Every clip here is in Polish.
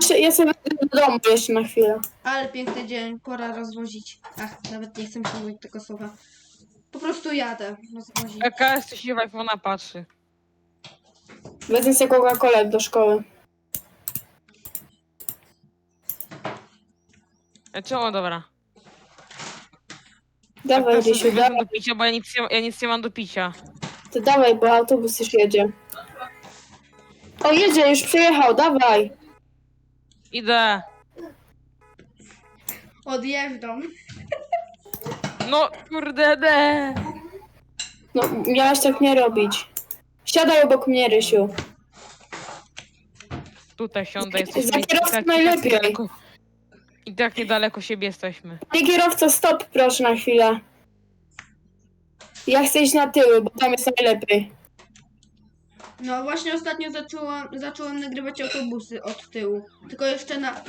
Sobie wejdę do domu jeszcze na chwilę. Ale piękny dzień, pora rozwozić. Ach, nawet nie chcę się mówić tego słowa. Po prostu jadę rozwozić. Jaka jesteś się w iPhone'a patrzy. Wezmę sobie Coca-Colę do szkoły. E, Czemu, dobra. Dawaj, Proszę, Rysiu, dawaj. do picia, bo ja nic, nie, ja nic nie mam do picia. To dawaj, bo autobus już jedzie. O, jedzie, już przyjechał, dawaj. Idę. Odjeżdżam. No, kurde, de. No, miałaś tak nie robić. Siadaj obok mnie, Rysiu. Tutaj siądę. Za Jesteśmy i kierowcą tak, najlepiej. I tak, niedaleko, I tak niedaleko siebie jesteśmy. Panie kierowco, stop proszę na chwilę. Ja chcę iść na tyły, bo tam jest najlepiej. No właśnie ostatnio zaczęłam, zacząłem nagrywać autobusy od tyłu. Tylko jeszcze na...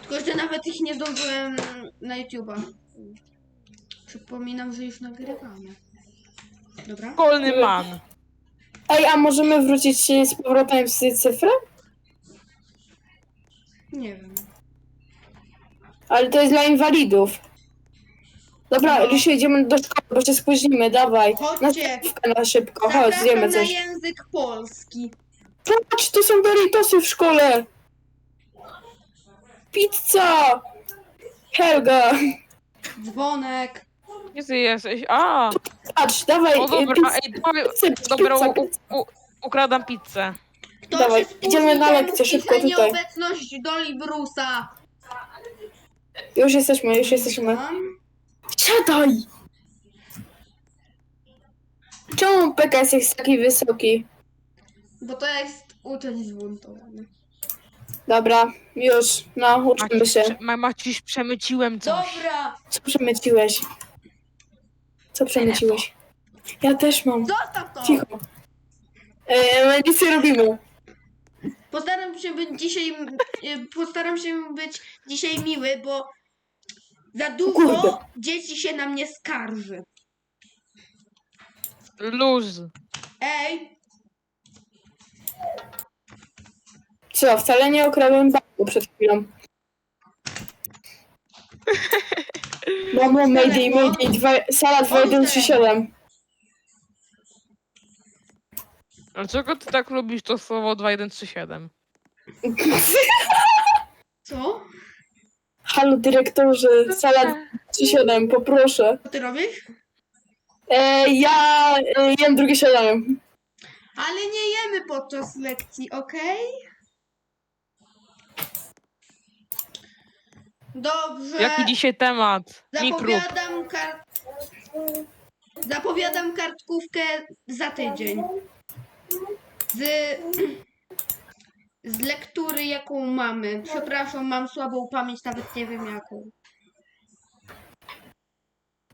Tylko jeszcze nawet ich nie zdążyłem na YouTube'a. Przypominam, że już nagrywamy. Dobra? Kolny man. Ej, a możemy wrócić się z powrotem z cyfry? Nie wiem. Ale to jest dla inwalidów. Dobra, No. Rysiu, idziemy do szkoły, bo się spóźnimy, dawaj. Na Chodźcie. stawkę na szybko, chodź, Zapraszam zjemy na coś. język polski. Patrz, tu są Doritosy w szkole! Pizza! Helga! Dzwonek. Gdzie ty jesteś? A, Patrz, dawaj, o e, dobra, pizza, ej, dawaj, pizza, dobra, pizza, u, pizza. u, ukradam pizzę. Kto Dawaj, się spóźni, idziemy na ten lekcję, szybko wpisze tutaj. nieobecność Doli Brusa. Już jesteśmy, już jesteśmy. Mam? Siadaj! Czemu PKS jest taki wysoki? Bo to jest uczeń zbuntowany. Dobra, już, no, uczymy Maciś, się. prze- ma, Maciś, przemyciłem coś. Dobra, Co przemyciłeś? Co przemyciłeś? Ja też mam. zostaw to. Cicho. E, nic nie robimy. Postaram się być dzisiaj, y, postaram się być dzisiaj miły, bo za dużo kurde. dzieci się na mnie skarży. Luz. Ej, Co, wcale nie okradłem banku przed chwilą. Mamo, Mayday, Mayday, dwa, sala 2137. Dlaczego ty tak lubisz to słowo 2137? co? Halo dyrektorze, sala 37, poproszę. Co ty robisz? E, ja e, jem drugie śniadanie. Ale nie jemy podczas lekcji, okej? Dobrze. Jaki dzisiaj temat? Mikrób. Zapowiadam kar... Zapowiadam kartkówkę za tydzień. Z... Z lektury, jaką mamy. Przepraszam, mam słabą pamięć, nawet nie wiem jaką.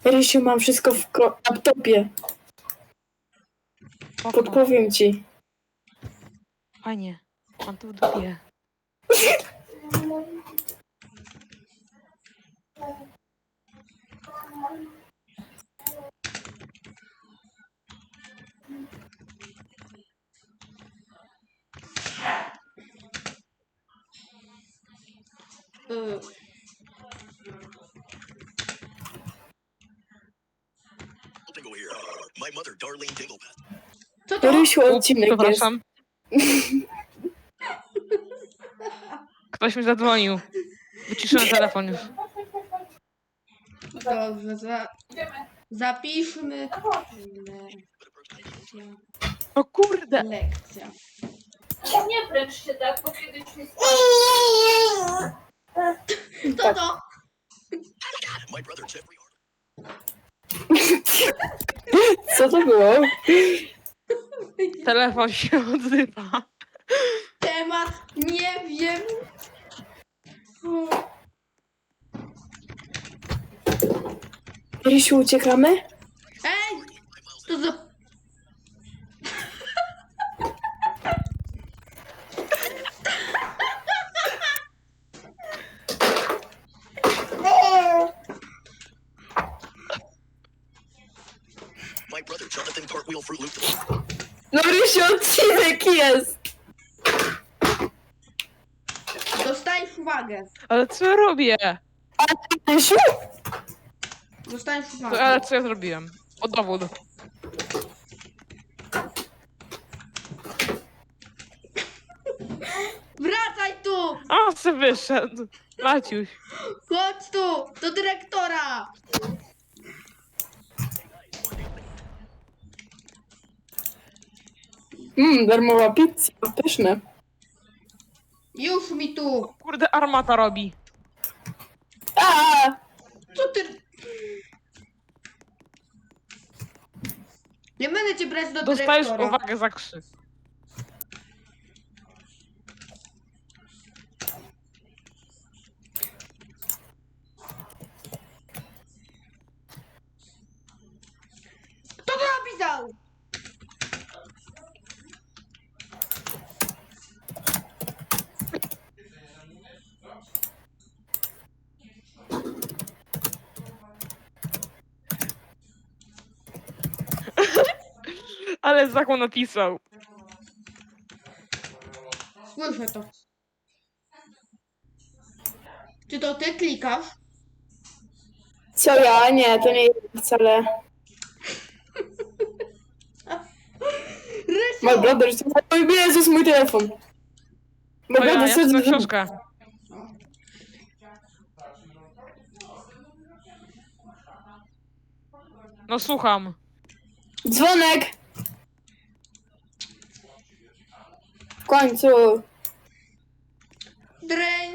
Rysiu, mam wszystko w ko- laptopie. Podpowiem ci. Panie, mam to w dupie. Co to? Rysiu, Ups, odcinek jest. przepraszam. Ktoś mi zadzwonił. Wyciszyłem telefon już. Dobrze, za... zapiszmy. Lekcja. O kurde! Lekcja. Nie wręcz się tak, bo kiedyś mi To? Brother, Jeffrey Arnold. Co to było? Telefon się odzywa. Temat nie wiem. Rysiu, uciekamy? Ej! To za... Loop. No odcinek jest! Dostajesz uwagę. Ale co ja robię? Rysiu? Dostajesz To, uwagę. ale co ja zrobiłem? O dowód. Wracaj tu! A, se wyszedł. Maciuś. Chodź tu! Do dyrektora! Mmm, darmowa pizza, pyszne. Już mi tu! Kurde, armata robi. A, Co ty... Nie będę cię brać do Dostajesz dyrektora. uwagę za krzyk. Kto to napisał? Ale zakon napisał. Słyszę to. Czy to ty klikasz? co ja? Nie, to nie jest wcale. Rysiu! My brother, o Jezus, mój telefon. My To ja, brother, ja co ty- książkę. No słucham. Dzwonek! Końcu. Dreń!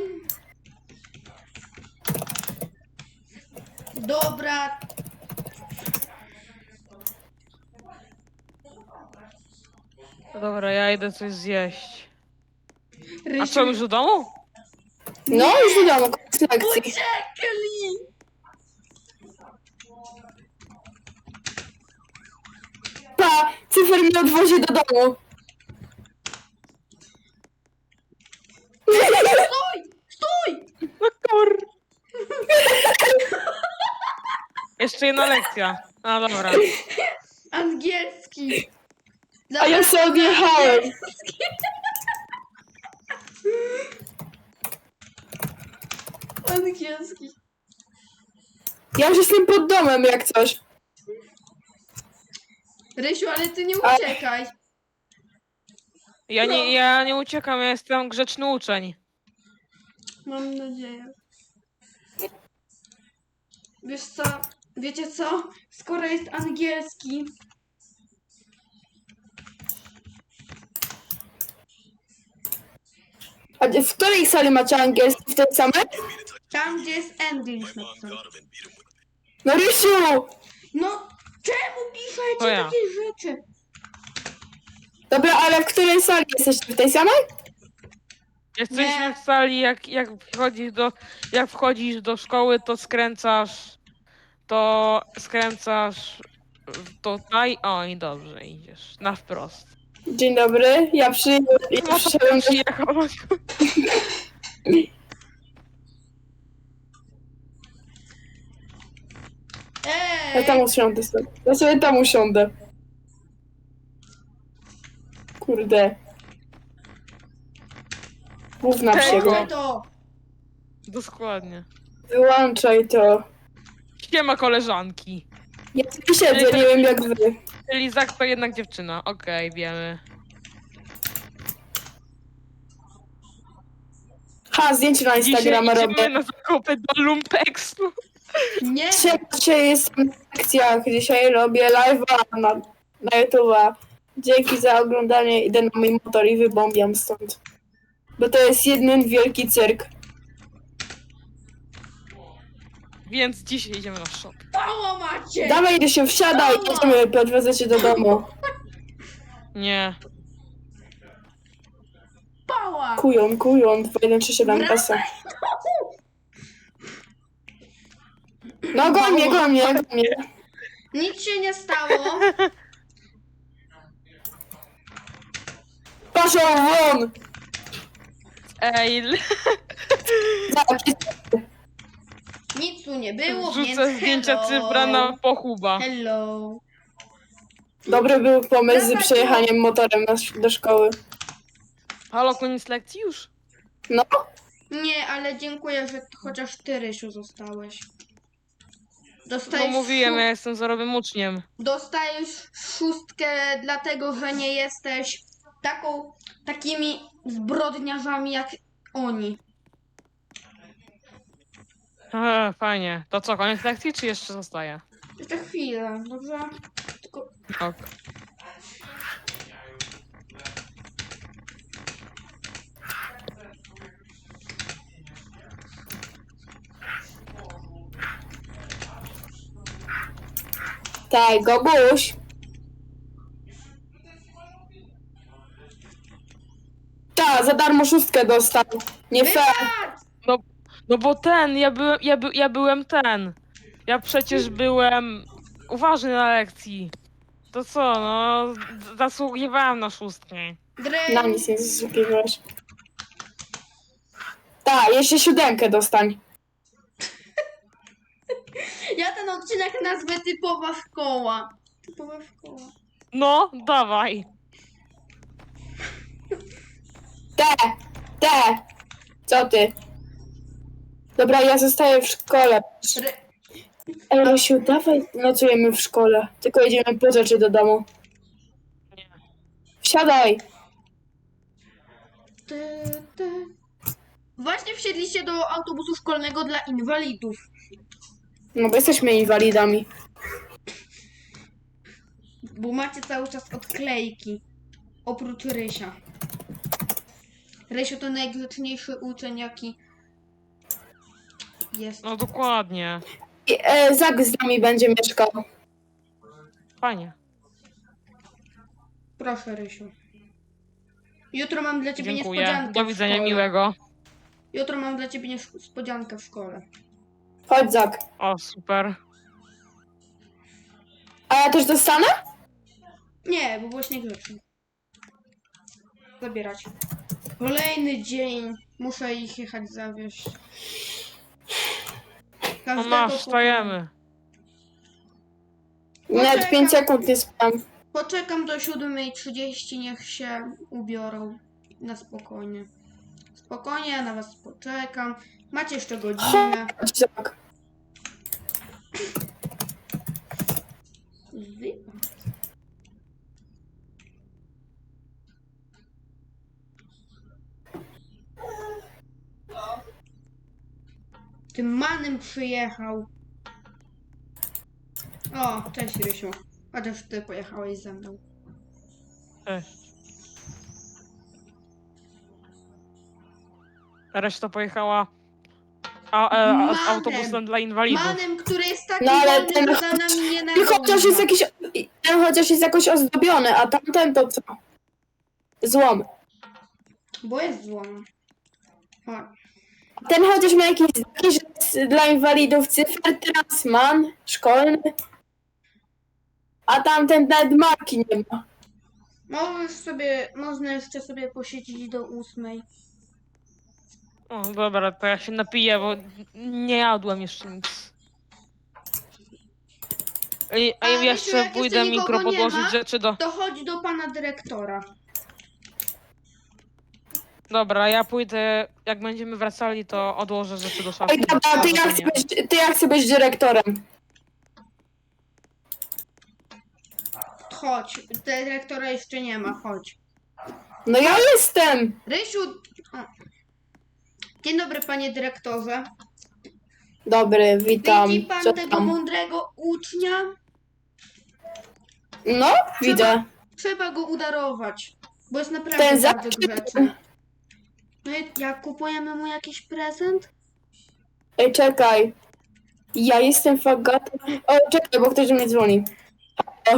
Dobra. Dobra, ja idę coś zjeść. A co, już do domu? No, już wiadomo, koniec lekcji. Uciekli! Pa, cyfer mnie odwozi do domu. Stój! Stój! No kur... Jeszcze jedna lekcja. No dobra. Angielski. A ja sobie odjechałem. Angielski. Ja już jestem pod domem, jak coś. Rysiu, ale ty nie A- uciekaj. Ja nie, ja nie uciekam, ja jestem grzeczny uczeń. Mam nadzieję. Wiesz co? Wiecie co? Skoro jest angielski, A gdzie- w której sali macie angielski? W tej samej? tam gdzie jest English napisane. No Rysiu! No, czemu To piszecie ja. takie rzeczy? Dobra, ale w której sali jesteście? W tej samej? Jesteśmy Nie. w sali, jak, jak, wchodzisz do, jak wchodzisz do szkoły, to skręcasz, to skręcasz tutaj, o i dobrze, idziesz, na wprost. Dzień dobry, ja przy... Ja No to przyszedłem do... przyjechał. Ja Ej! tam usiądę sobie. Ja sobie tam usiądę. Kurde. Mów na wsiego. Wyłączaj to! Dokładnie. Wyłączaj to. Siema koleżanki. Ja tu siedzę, nie wiem jak wy. Lizak to jednak dziewczyna, okej, wiemy. Ha, zdjęcie na Dzisiaj Instagrama idziemy robię. na zakupy do Lumpeksu. Nie! Dzisiaj, dzisiaj jestem w lekcjach, dzisiaj robię live'a na, na YouTube'a. Dzięki za oglądanie, idę na mój motor i wybombiam stąd. Bo to jest jeden wielki cyrk. Więc dzisiaj idziemy na shop. Mało macie! Dawaj, idę się wsiadaj, jedziemy, odwiozę cię do domu. Nie. Pała! Kujon, kujon, 2137 kasa. No goń mnie, goń mnie, goń mnie. Nic się nie stało. Proszę won! Ej, l- Zaraz, Nic tu nie było, wrzucę więc zdjęcia hello. cyfra na pochuba. Hello. Dobry był pomysł z przejechaniem motorem na, do szkoły. Halo, koniec lekcji już? No, Nie, ale dziękuję, że chociaż ty, Rysiu, zostałeś. No Dostajesz, mówiłem, szó- ja jestem zarobym uczniem. dostajesz szóstkę dlatego, że nie jesteś taką, takimi zbrodniarzami jak oni. Eee, fajnie. To co, koniec lekcji, czy jeszcze zostaje? Jeszcze chwilę, dobrze? Tylko Ok. Tak, Goguś. Tak, za darmo szóstkę dostał. Nie fair. No bo ten, ja byłem, ja, by, ja byłem ten. Ja przecież byłem uważny na lekcji. To co, no, z- zasługiwałem na szóstkę. Dre... Na nic nie zasługiwałeś. Tak, jeszcze siódemkę dostań. Ja ten odcinek nazwę typowa szkoła. Typowa szkoła. No, dawaj. Te, te. Co ty? Dobra, ja zostaję w szkole. Re... Ej, Rysiu, dawaj nocujemy w szkole. Tylko jedziemy po rzeczy do domu. Nie. Wsiadaj. Właśnie wsiedliście do autobusu szkolnego dla inwalidów. No bo jesteśmy inwalidami. Bo macie cały czas odklejki. Oprócz Rysia. Rysiu to najgrzeczniejszy uczeń, jaki jest. No dokładnie. I, e, Zak z nami będzie mieszkał. Fajnie. Proszę, Rysiu. Jutro mam dla ciebie Dziękuję. niespodziankę. Do w widzenia, szkole. miłego. Jutro mam dla ciebie niespodziankę w szkole. Chodź, Zak. O, super. A ja też dostanę? Nie, bo byłeś niegrzeczny. Zabierać. Kolejny dzień. Muszę ich jechać zawieźć. No Każdego masz, po- wstajemy. Nawet Poczekam. 5 sekund nie spam. Poczekam do 7.30, niech się ubiorą. Na spokojnie. Spokojnie, ja na was poczekam. Macie jeszcze godzinę. Chodź, Zak. Wy- Tym manem przyjechał. O, cześć Rysiu. Chociaż ty pojechałeś ze mną. Cześć. Reszta pojechała a, e, a, Manem. autobusem dla inwalidów. Manem, który jest taki No, ale wolny, ten że za nami nie Ty chociaż jest jakiś. Ten chociaż jest jakoś ozdobiony, a tamten to co? Złom. Bo jest złom. Chodź. Ten chociaż ma jakieś znaki, że jest dla inwalidów cyfr, teraz man, szkolny. A tamten nawet marki nie ma. Możesz sobie, można jeszcze sobie posiedzieć do ósmej. O, dobra, to ja się napiję, bo nie jadłem jeszcze nic. I, a jeszcze pójdę nikogo mikro nie podłożyć ma? rzeczy do... To chodź do pana dyrektora. Dobra, ja pójdę, jak będziemy wracali, to odłożę rzeczy do szafy. Ej, dobra, ty ja, chcę być, ty ja chcę być dyrektorem. Chodź. Dyrektora jeszcze nie ma, chodź. No ja jestem. Rysiu. O. Dzień dobry, panie dyrektorze. Dobry, witam. Widzi pan Co tego tam? mądrego ucznia? No, widzę. Trzeba go udarować, bo jest naprawdę Ten bardzo grzeczny. No i jak kupujemy mu jakiś prezent? Ej, czekaj. Ja jestem Fagata. O, czekaj, bo ktoś do mnie dzwoni. O,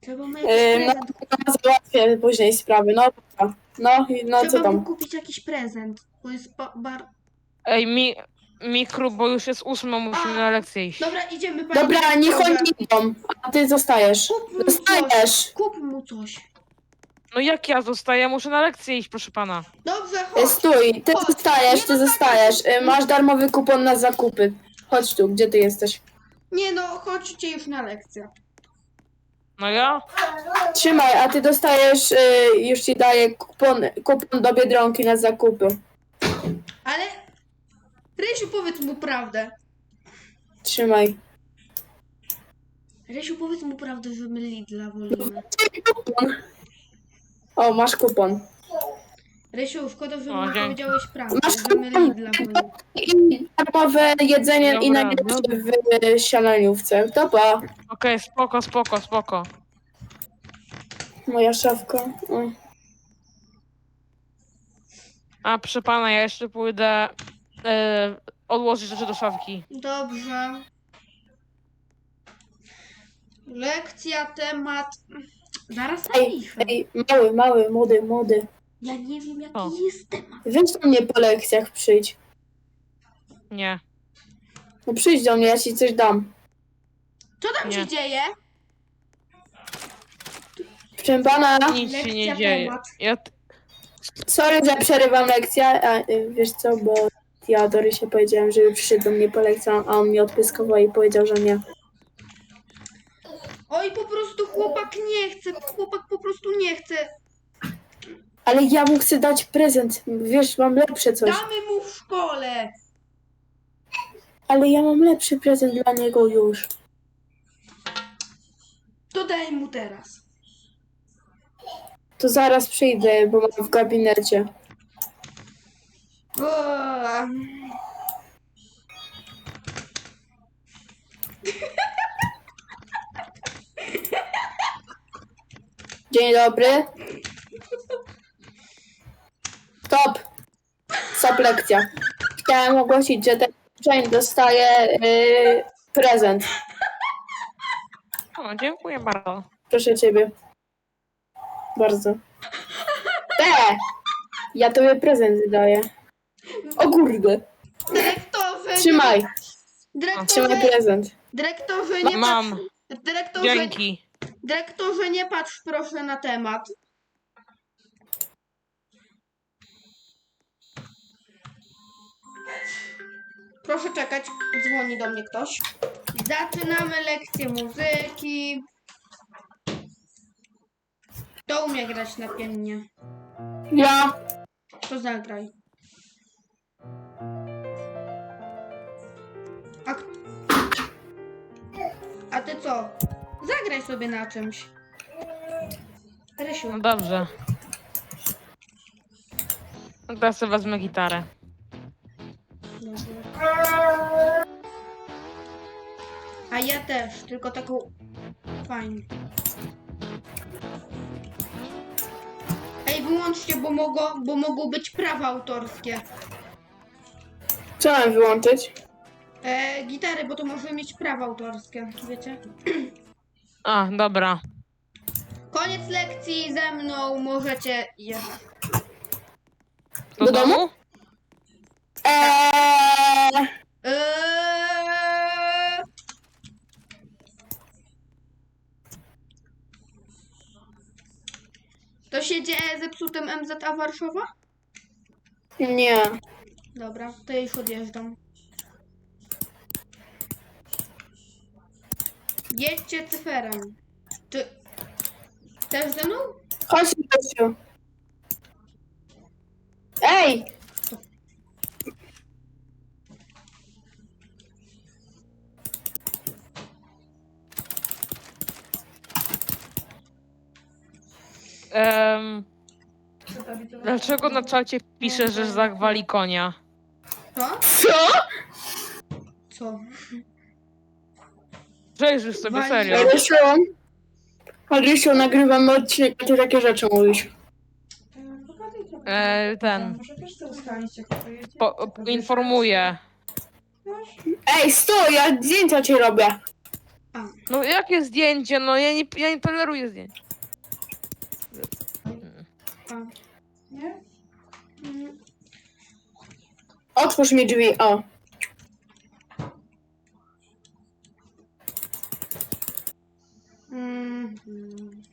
Trzeba mu jakiś Yy, no, prezent. no, załatwię później sprawy. No, dobra. no, i- no co Trzeba mu tam? kupić jakiś prezent, bo jest ba- bar... Ej, mi, mikro, bo już jest ósma, musimy na lekcję iść. Dobra, idziemy, panie Dobra, niech oni idą, a ty zostajesz. Kup mu coś. Zostajesz. Kup mu coś. No jak ja zostaję? Muszę na lekcję iść, proszę pana. Dobrze, E, chodź. Stój, ty Chodź. zostajesz, ty zostajesz. E, Masz darmowy kupon na zakupy. Chodź tu, gdzie ty jesteś? Nie no, chodźcie już na lekcję. No ja? Trzymaj, a ty dostajesz, e, już ci daję kupon, kupon do Biedronki na zakupy. Ale... Rysiu, powiedz mu prawdę. Trzymaj. Rysiu, powiedz mu prawdę, że my Lidla wolimy. Kupon. O, masz kupon. Rysiu, szkoda, że O, mi dzięki. powiedziałeś prawdę, Masz że kupon. Lidla. I darmowe jedzenie i Dobra, najlepsze w śniadaniówce. To pa. Okej, spoko, spoko, spoko. Moja szafka. O. A proszę pana, ja jeszcze pójdę e, odłożyć rzeczy do szafki. Dobrze. Lekcja, temat... Zaraz Ej, napiszę. ej, mały, mały, młody, młody. Ja nie wiem, jaki O. jest temat. Weź do mnie po lekcjach, przyjdź. Nie. No przyjdź do mnie, ja ci coś dam. Co tam Nie. się dzieje? Proszę pana, Nic się Lekcja, nie dzieje. temat. Ja, t- sorry, że przerywam lekcję, a y, wiesz co, bo ja Dorysie powiedziałem, żeby przyszedł do mnie po lekcję, a on mi odpyskował i powiedział, że nie. Oj, po prostu chłopak nie chce. Chłopak po prostu nie chce. Ale ja mu chcę dać prezent, wiesz, mam lepsze coś. Damy mu w szkole. Ale ja mam lepszy prezent dla niego już. To daj mu teraz. To zaraz przyjdę, bo mam w gabinecie. O, Dzień dobry. Stop. Stop lekcja. Chciałem ogłosić, że ten uczeń dostaje yy, prezent. o, dziękuję bardzo. Proszę ciebie. Bardzo. Te! Ja tobie prezent daję. O kurde. Dyrektorze, Trzymaj. dyrektorze, Trzymaj prezent. dyrektorze, nie Mam. dyrektorze, Dzięki. Dyrektorze, nie patrz proszę na temat. Proszę czekać, dzwoni do mnie ktoś. Zaczynamy lekcję muzyki. Kto umie grać na pianinie? Ja. To zagraj. A, A ty co? Zagraj sobie na czymś. Rysiu, No dobrze. No Teraz sobie wezmę gitarę. A ja też, tylko taką fajną. Ej, wyłączcie, bo mogą, bo mogą być prawa autorskie. Co mam wyłączyć? E, gitary, bo to może mieć prawa autorskie, wiecie? A, dobra. Koniec lekcji ze mną, możecie jechać. Do, Do domu? Eee, Eee... To się dzieje zepsutym MZA Warszawa? nie. Dobra, to ja już odjeżdżam. Jedźcie cyferem. Czy... Też ze mną? Chodź, Lesiu. Ej! Em, dlaczego na czacie pisze, że zagwali konia? Co? Co? Co? Przejrzysz sobie, serio. Rysiu, Rysiu, nagrywamy odcinek, a ty takie rzeczy mówisz. E, ten. Może też to jedzie. Po, informuję. Ej, stój, ja zdjęcia ci robię. No jakie zdjęcie? No ja nie, ja nie toleruję zdjęć. Nie? Mm, Otwórz mi drzwi, o. mm,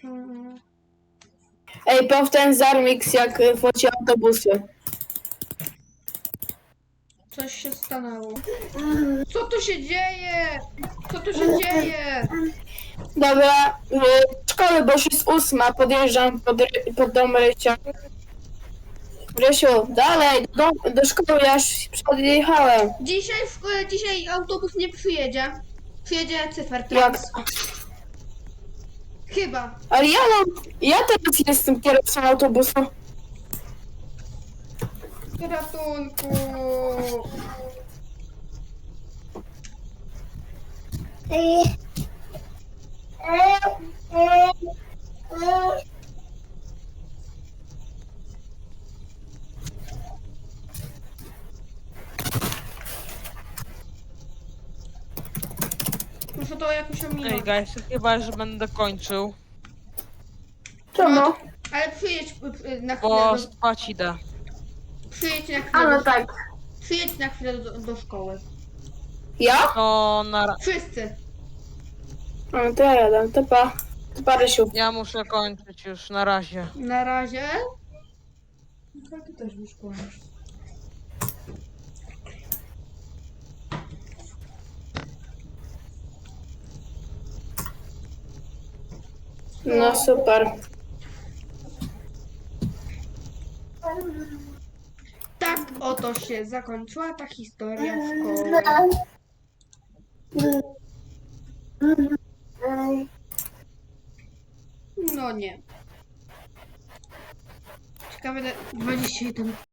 mm. Ej, powtórz Zarmix, jak foci autobusy. Coś się stanęło. Co tu się dzieje? Co tu się dzieje? Dobra, y, szkoły, bo już jest ósma, podjeżdżam pod, ry- pod dom Rysia. Grzesiu, dalej, do, do szkoły, ja już podjechałem. Dzisiaj w szkole, dzisiaj autobus nie przyjedzie. Przyjedzie cyfer Jak? trans. Chyba. Ale ja mam, ja teraz jestem kierowcą autobusu. Ratunku. Muszę to jakoś Ej, ominąć. guys, chyba, że będę kończył, Czemu? Ale przyjedź y, y, na chwilę bo do, spać idę. przyjedź na A chwilę no do, tak. przyjedź na chwilę do, do szkoły. Ja? To na... ra- Wszyscy. No to ja jadę, to pa. To pa, Rysiu. Ja muszę kończyć już, na razie. Na razie. No ty też już kłamiesz. No super. Tak oto się zakończyła ta historia szkoły. No nie. Ciekawe, ile- 21